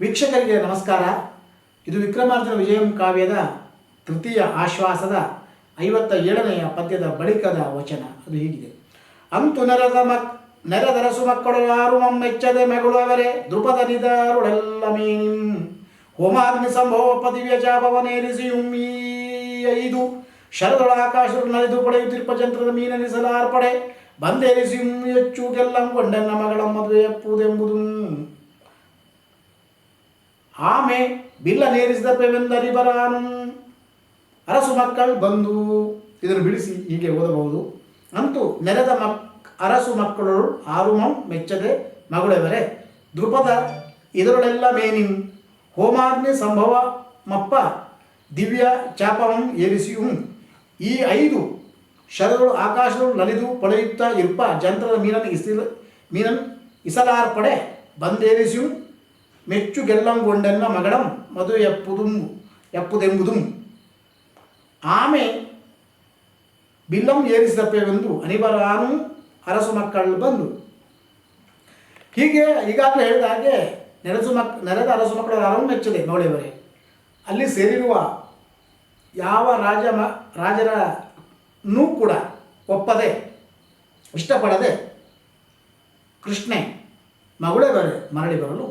ವೀಕ್ಷಕರಿಗೆ ನಮಸ್ಕಾರ. ಇದು ವಿಕ್ರಮಾರ್ಜುನ ವಿಜಯಂ ಕಾವ್ಯದ ತೃತೀಯ ಆಶ್ವಾಸದ ಐವತ್ತ ಏಳನೆಯ ಪದ್ಯದ ಬಳಿಕದ ವಚನ. ಅದು ಹೀಗಿದೆ. ಅಂತು ನೆರದ ಮಕ್, ನೆರೆದರಸು ಮಕ್ಕಳು ಯಾರು ಮಮ್ಮೆಚ್ಚದೆ ಮೆಗುಳುವರೆ ದೃಪದ ನಿದಾರುಳೆಲ್ಲ ಮೀನಿಂ. ಹೋಮಾಗ್ನಿ ಸಂಭವ ಪದಿವ್ಯ ಜಾಪವನೇರಿಸಿ ಐದು. ಶರದೊಳ ಆಕಾಶರು ನಲಿದು ಪಡೆಯುತ್ತಿರುವ ಜಂತ್ರದ ಮೀನನಿಸಲಾರ್ಪಡೆ ಬಂದೇರಿಸಿಯುಂ ಹೆಚ್ಚು ಗೆಲ್ಲಂ ಕೊಂಡೆನ್ನ ಮಗಳ ಮದುವೆ ಎಪ್ಪುದೆಂಬುದು ಆಮೆ ಬಿಲ್ಲ ನೇರಿಸಿದ ಪೆವೆಂದರಿಬರಾನು ಅರಸು ಮಕ್ಕಳು ಬಂದು ಇದನ್ನು ಬಿಡಿಸಿ ಹೀಗೆ ಓದಬಹುದು. ಅಂತೂ ನೆರೆದ ಮಕ್, ಅರಸು ಮಕ್ಕಳು ಆರುಮಂ ಮೆಚ್ಚದೆ ಮಗುಳೆವರೆ. ದೃಪದ ಇದರೊಳೆಲ್ಲ ಮೇನಿಂ ಹೋಮಾಗ್ನಿ ಸಂಭವ ಮಪ್ಪ. ದಿವ್ಯ ಚಾಪವಂ ಏರಿಸಿಯು. ಈ ಐದು ಶರಗಳು ಆಕಾಶಗಳು ನಲಿದು ಪಡೆಯುತ್ತಾ ಇರ್ಪ ಜಂತ್ರದ ಮೀನನ್ನು ಇಸಿಲ ಮೀನನ್ ಇಸಲಾರ್ಪಡೆ. ಬಂದೇರಿಸಿಯು. ಮೆಚ್ಚು ಗೆಲ್ಲಂಗೊಂಡೆನ್ನ ಮಗಳಂ ಮದು ಎಪ್ಪುದುಂ, ಎಪ್ಪುದೆಂಬುದು. ಆಮೆ ಬಿಲ್ಲಂ ಏರಿಸಪ್ಪೆವೆಂದು ಅನಿಬರಾನು ಅರಸು ಮಕ್ಕಳು ಬಂದು. ಹೀಗೆ ಈಗಾಗಲೇ ಹೇಳಿದ ಹಾಗೆ ನೆರಸು ಮಕ್, ನೆರೆದ ಅರಸು ಮಕ್ಕಳು ಮೆಚ್ಚದೆ ನೋಡಿವರೆ ಅಲ್ಲಿ ಸೇರಿರುವ ಯಾವ ರಾಜ ಮ, ರಾಜರನ್ನೂ ಕೂಡ ಒಪ್ಪದೆ, ಇಷ್ಟಪಡದೆ ಕೃಷ್ಣೆ ಮಗಳೇ ಬರೆ, ಮರಳಿ ಬರಲು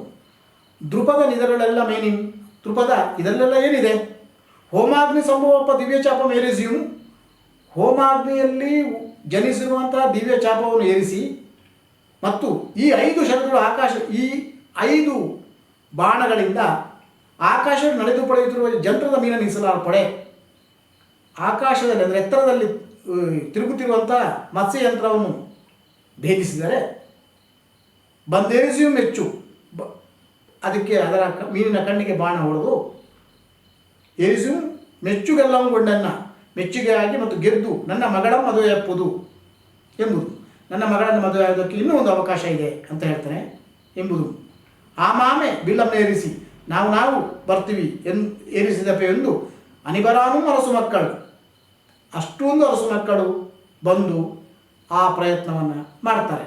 ದೃಪದ ಇದರಲ್ಲೆಲ್ಲ ಮೇನಿನ್ ದೃಪದ ಇದರಲ್ಲೆಲ್ಲ ಏನಿದೆ? ಹೋಮಾಗ್ನಿ ಸಂಭವಪ್ಪ ದಿವ್ಯ ಚಾಪ ಏರಿಸಿಯು ಹೋಮಾಗ್ನಿಯಲ್ಲಿ ಜನಿಸಿರುವಂತಹ ದಿವ್ಯ ಚಾಪವನ್ನು ಏರಿಸಿ. ಮತ್ತು ಈ ಐದು ಶರಗಳು ಆಕಾಶ, ಈ ಐದು ಬಾಣಗಳಿಂದ ಆಕಾಶ ನಡೆದು ಪಡೆಯುತ್ತಿರುವ ಜಂತ್ರದ ಮೀನ ನಿಸಲಾರ್ಪಡೆ ಆಕಾಶದಲ್ಲಿ ಅಂದರೆ ಎತ್ತರದಲ್ಲಿ ತಿರುಗುತ್ತಿರುವಂಥ ಮತ್ಸ್ಯಯಂತ್ರವನ್ನು ಭೇದಿಸಿದರೆ ಬಂದೇರಿಸಿಯೂ ಮೆಚ್ಚು. ಅದಕ್ಕೆ ಅದರ ಮೀನಿನ ಕಣ್ಣಿಗೆ ಬಾಣ ಹೊಡೆದು ಏರಿಸು ಮೆಚ್ಚುಗೆಲ್ಲಂಗೊಂಡನ್ನ ಮೆಚ್ಚುಗೆ ಆಗಿ ಮತ್ತು ಗೆದ್ದು ನನ್ನ ಮಗಳ ಮದುವೆ ಎಪ್ಪುದು ಎಂಬುದು. ನನ್ನ ಮಗಳನ್ನು ಮದುವೆ ಆಗೋದಕ್ಕೆ ಇನ್ನೂ ಒಂದು ಅವಕಾಶ ಇದೆ ಅಂತ ಹೇಳ್ತಾನೆ ಎಂಬುದು. ಆ ಮಾಮೆ ಬಿಲ್ಲನ್ನು ಏರಿಸಿ, ನಾವು ನಾವು ಬರ್ತೀವಿ ಎನ್ ಏರಿಸಿದಪ್ಪೆ ಎಂದು ಅನಿಬರಾನು ಅರಸು ಮಕ್ಕಳು. ಅಷ್ಟೊಂದು ಅರಸು ಮಕ್ಕಳು ಬಂದು ಆ ಪ್ರಯತ್ನವನ್ನು ಮಾಡ್ತಾರೆ.